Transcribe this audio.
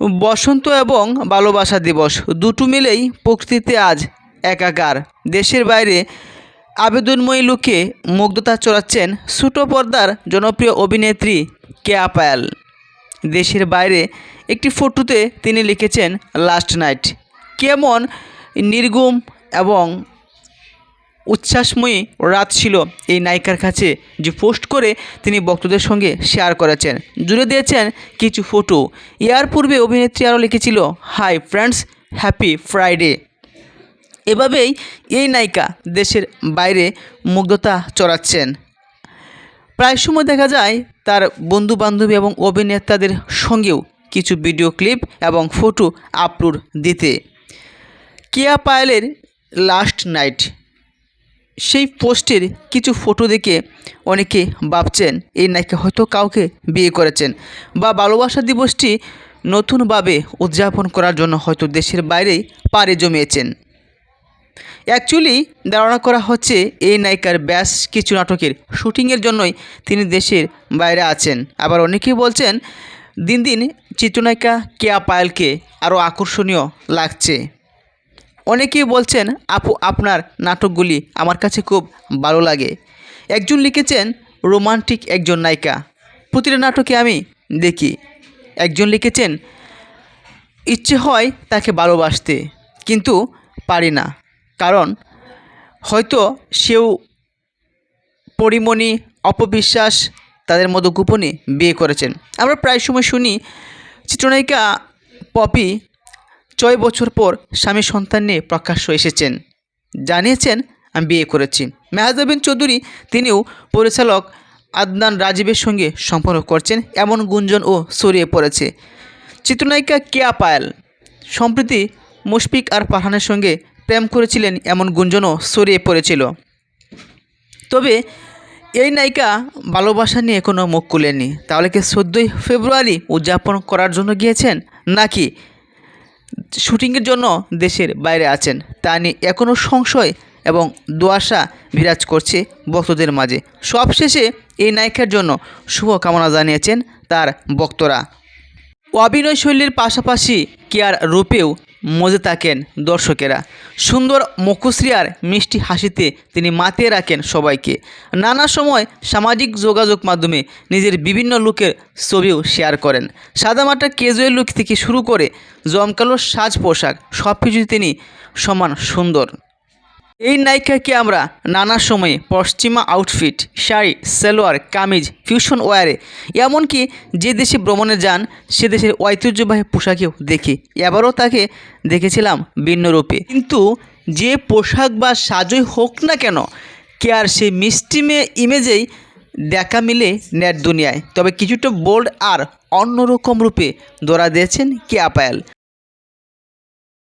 বসন্ত এবং ভালোবাসা দিবস দুটো মিলেই প্রকৃতিতে আজ একাকার। দেশের বাইরে আবেদনময়ী লোকে মুগ্ধতা চড়াচ্ছেন ছোটো পর্দার জনপ্রিয় অভিনেত্রী কেয়া পায়াল। দেশের বাইরে একটি ফটোতে তিনি লিখেছেন, লাস্ট নাইট। কেমন নির্গুম এবং উচ্ছ্বাসময়ী রাত ছিল। এই নায়িকার কাছে যে পোস্ট করে তিনি ভক্তদের সঙ্গে শেয়ার করেছেন। জুড়ে দিয়েছেন কিছু ফটো। ইয়ার পূর্বে অভিনেত্রী আরও লিখেছিল, হাই ফ্রেন্ডস, হ্যাপি ফ্রাইডে। এভাবেই এই নায়িকা দেশের বাইরে মুগ্ধতা চড়াচ্ছেন। প্রায় সময় দেখা যায় তার বন্ধু বান্ধবী এবং অভিনেতাদের সঙ্গেও কিছু ভিডিও ক্লিপ এবং ফটো আপলোড দিতে। কেয়া পায়েলের লাস্ট নাইট। সেই পোস্টের কিছু ফটো দেখে অনেকে ভাবছেন এই নায়িকা হয়তো কাউকে বিয়ে করেছেন বা ভালোবাসা দিবসটি নতুনভাবে উদযাপন করার জন্য হয়তো দেশের বাইরেই পাড়ি জমিয়েছেন। অ্যাকচুয়ালি ধারণা করা হচ্ছে, এই নায়িকার ব্যাস কিছু নাটকের শুটিংয়ের জন্যই তিনি দেশের বাইরে আছেন। আবার অনেকেই বলছেন, দিন দিন চিত্রনায়িকা কেয়া পায়েলকে আরও আকর্ষণীয় লাগছে। অনেকেই বলছেন, আপু, আপনার নাটকগুলি আমার কাছে খুব ভালো লাগে। একজন লিখেছেন, রোমান্টিক একজন নায়িকা। প্রতিটা নাটকে আমি দেখি। একজন লিখেছেন, ইচ্ছে হয় তাকে ভালোবাসতে, কিন্তু পারি না। কারণ হয়তো সেও পরিমণি, অপবিশ্বাস, তাদের মতো গোপনে বিয়ে করেছেন। আমরা প্রায় সময় শুনি, চিত্রনায়িকা পপি ছয় বছর পর স্বামী সন্তান নিয়ে প্রকাশ্য এসেছেন। জানিয়েছেন, আমি বিয়ে করেছি। মেহাজাবিন চৌধুরী তিনিও পরিচালক আদনান রাজীবের সঙ্গে সম্পর্ক করছেন, এমন গুঞ্জন ও ছড়িয়ে পড়েছে। চিত্রনায়িকা কেয়া পায়েল সম্প্রতি মুশফিক আর পাঠানের সঙ্গে প্রেম করেছিলেন, এমন গুঞ্জনও ছড়িয়ে পড়েছিল। তবে এই নায়িকা ভালোবাসা নিয়ে কোনো মুখ খুলেনি তাহলে কি চোদ্দোই ফেব্রুয়ারি উদযাপন করার জন্য গিয়েছেন, নাকি শুটিংয়ের জন্য দেশের বাইরে আছেন। তা নিয়ে এখনও সংশয় এবং দোয়াশা বিরাজ করছে ভক্তদের মাঝে। সবশেষে এই নায়িকার জন্য শুভকামনা জানিয়েছেন তার ভক্তরা। অভিনয় শৈলীর পাশাপাশি কেয়ার রূপেও মজে থাকেন দর্শকেরা। সুন্দর মুখশ্রী আর মিষ্টি হাসিতে তিনি মাতিয়ে রাখেন সবাইকে। নানা সময় সামাজিক যোগাযোগ মাধ্যমে নিজের বিভিন্ন লুকের ছবিও শেয়ার করেন। সাদামাটা কেজুয়েল লুক থেকে শুরু করে জমকালো সাজ পোশাক সব কিছুই তিনি সমান সুন্দর। এই নায়িকাকে আমরা? নানা সময়ে পশ্চিমা আউটফিট শাড়ি, সালোয়ার, কামিজ ফিউশন ওয়ারে এমনকি যে দেশে ভ্রমণে যান, সে দেশের ঐতিহ্যবাহী পোশাকেও দেখি। এবারও তাকে দেখেছিলাম ভিন্ন রূপে। কিন্তু যে পোশাক বা সাজই হোক না কেন, কে আর সেই মিষ্টি মেয়ে ইমেজেই দেখা মিলে নেট দুনিয়ায়। তবে কিছুটা বোল্ড আর অন্যরকম রূপে ধরা দিয়েছেন কে পায়েল